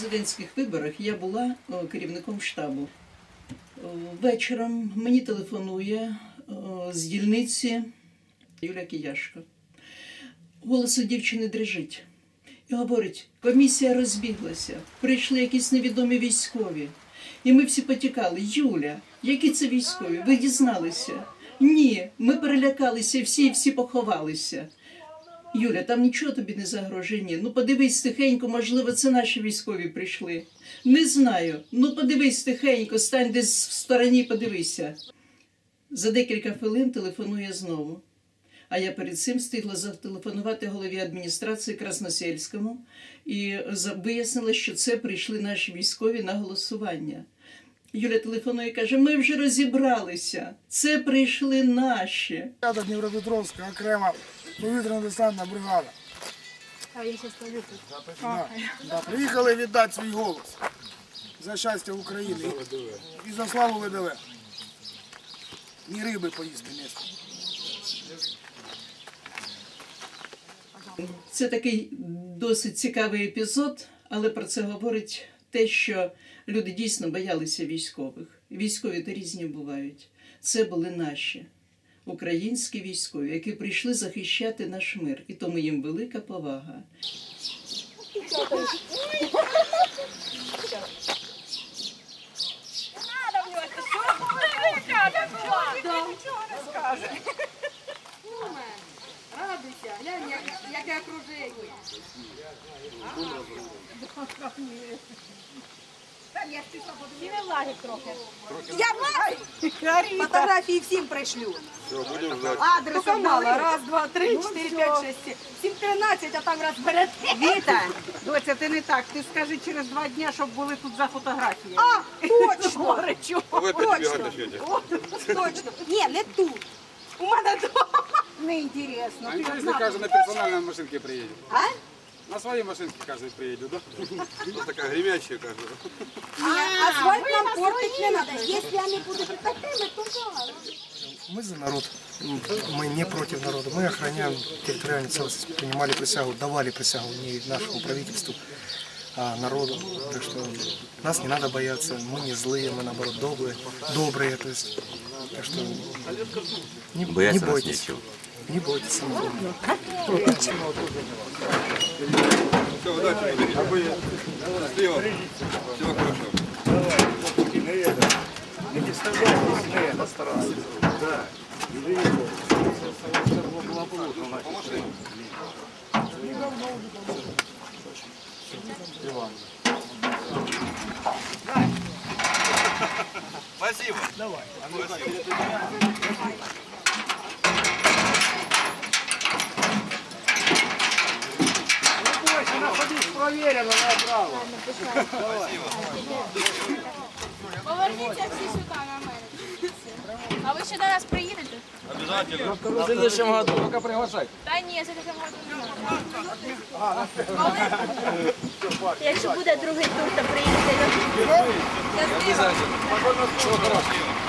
президентських виборах я була е, керівником штабу. Е, Вечором мені телефонує е, з дільниці Юля Кияшко. Голос у дівчини дрижить і говорить: комісія розбіглася, прийшли якісь невідомі військові. І ми всі потікали. Юля, які це військові? Ви дізналися? Ні, ми перелякалися всі і всі поховалися. Юля, там нічого тобі не загрожує. Ні. Ну подивись тихенько, можливо, це наші військові прийшли. Не знаю. Ну подивись тихенько, стань десь в стороні, подивися. За декілька хвилин телефонує знову. А я перед цим встигла зателефонувати голові адміністрації Красносельському і вияснила, що це прийшли наші військові на голосування. Юля телефонує і каже: ми вже розібралися. Це прийшли наші. П'ята Дніпропетровська окрема повітряно-десантна бригада. А я сейчас стою тут. Да, да. Приїхали віддати свій голос за щастя України і за славу ВДВ. Ні риби поїсти місто. Це такий досить цікавий епізод, але про це говорить те, що люди дійсно боялися військових. Військові то різні бувають. Це були наші українські військові, які прийшли захищати наш мир, і тому їм велика повага. Радуйся, глянь, як, яке окруження. Я влазь! Фотографії всім пришлю. Адрес мало. Раз, два, три, чотири, п'ять, шесть, сім. Сім, тринадцять, а там раз берете. Віта, доця, ти не так. Ти скажи через два дня, щоб були тут за фотографії. А, точно! Точно. Точно. Ні, не тут. У мене дома. Неінтересно. Ти одна. на персональной машинке приедет. А? На своей машинке каждый приедет, да? Вот такая гремящая каждая. Ні, асфальт нам портить не треба. Якщо вони будуть такими, то да. Мы за народ. Мы не против народа. Мы охраняем территориальную целостность. Принимали присягу, давали присягу не нашему правительству, а народу. Так что нас не надо бояться. Мы не злые, мы наоборот добрые. Добрые, то есть. Так что не, Бояться не бойтесь. Нечего. Не бойтесь. Все, удачи, а вы счастливо. Всего хорошего. Не представляйтесь на это стараться. Да. Иван. Спасибо. Давай. Проверено, право. Поверніться всі сюди на мене. А ви ще до нас приїдете? В следующем году. Только приглашать. Та ні, це таке можна не можна. Коли? Якщо буде другий тур, то приїдете. Обязательно. Всего хорошего.